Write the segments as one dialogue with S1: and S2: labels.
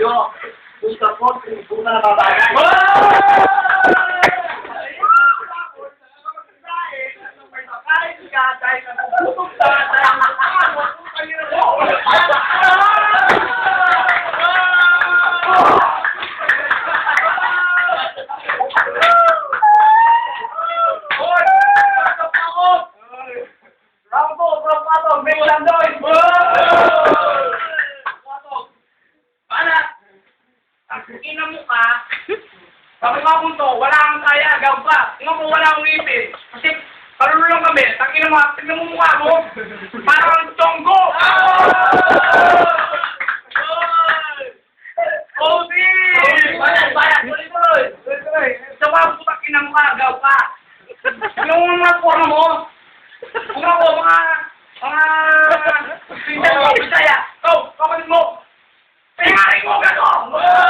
S1: kayo. Gusto po, kung na nababagay. Rambo, from Patong, make some noise! Patong, para, ang ina mo ka, sabi ko kung to, wala kang kaya, gaw pa. Tingnan mo, wala akong ngipin. Kasi, karulo lang kami, tangin mo, tingnan mo mukha mo, parang tonggo! Odi! Bayan, bayan, tuloy, tuloy! Tuloy, tuloy! Sa mga putang ina mo ka, gaw pa. Tingnan mo mga forma mo. Kung ako, mga, mga, pinsan mo, bisaya. Go, kapatid mo. Pingaring mo, gano'n! Dyan,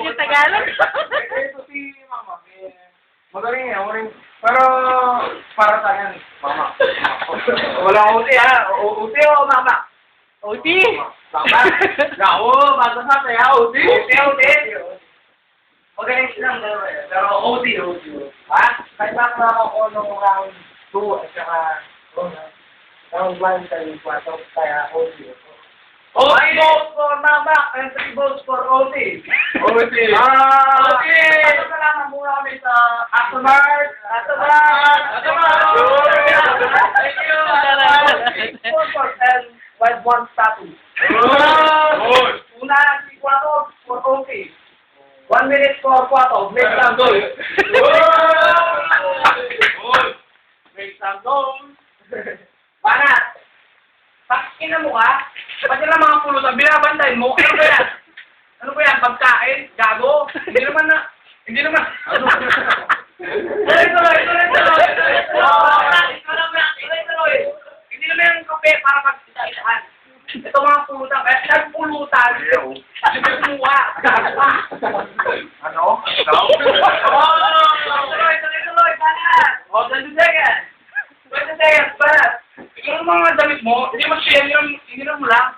S2: yung Tagalog.
S1: Ito si Mama. eh, Magaling eh, magaling. Pero, para sa akin, Mama. Wala uti ha. Uti o Mama?
S2: Uti.
S1: Mama. Gao, basta sa kaya uti. Uti, uti. Magaling silang dalawa eh. Pero uti, uti. Ha? Kahit nakakala ko nung round 2 at saka round 1 tayo 4, kaya uti. OT votes for Mama and 3 votes for OT. OT. Ah, okay. Salamat muna kami sa Astomart. Astomart. Astomart. Thank you. Astomart. and Wild One Statue. Una, si Quato for OT. One minute for Quato. Make some noise. Make some noise. Banat. Pakin na mo ka? Pati lang mga pulutan, binabantay mo. Ano ba yan? Ano ba yan? Pagkain? Gago? Hindi naman na... Hindi naman... Tuloy, tuloy, tuloy, tuloy. Tuloy, tuloy, tuloy. Hindi naman yung kape para pagkita-itaan. Ito mga pulutan. Kaya nagpulutan. Hindi kumuha. Gago ka. Ano? Oh, tuloy, tuloy, tuloy. Banat. Oh, 20 seconds. 20 seconds. Banat. Yung mga damit mo, hindi yung, hindi na mo lang.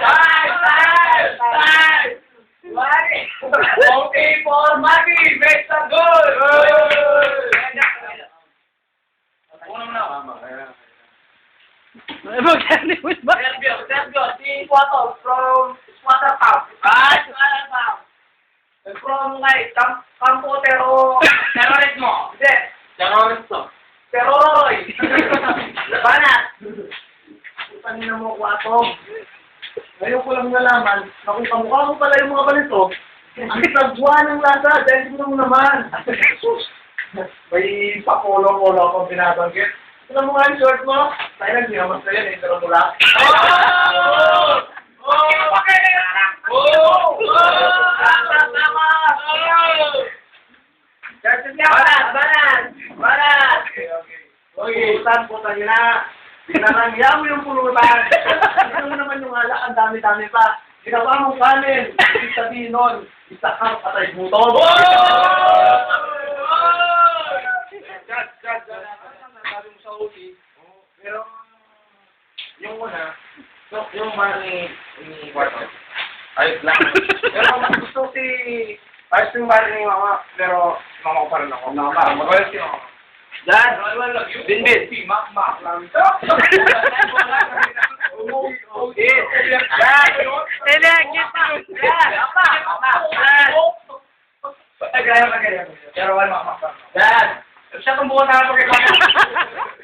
S1: Five, five, five. Mari. Okay for Mari. Make some na.
S2: Magkano mo ba?
S1: Sergio, Sergio, si Quato from Squatter Town. Ah, Squatter Town. From like, Camp Campo Tero, Terrorismo. Terrorismo. Terroroy. Banat. Kanina mo, Quato. Ngayon ko lang nalaman na kung kamukha mo pala yung mga balito, ang sagwa ng lasa, dahil mo naman. May papolo-polo akong binabanggit. Tignan mo nga yung short mo. Tayo lang, sinamas na yan, eh, pero mula. Oh! Oh! Oh! Banat! Banat! Banat! Okay, pulutan, putan nyo na. Pinarangya mo yung pulutan. Ito mo naman yung alak, ang dami-dami pa. Ginawa mong kanin. Ibig sabihin nun, isa kang patay sa OT, pero yung una, yung, yung mga ni, ni Warto, ayos lang. pero gusto si, ayos yung bari ni Mama, pero mama ko pa rin ako. Mama, mag-ayos si Mama. Dad, Binbin. Pero wala Mak Mak. Dad, siya kung buwan na ako kay Mama.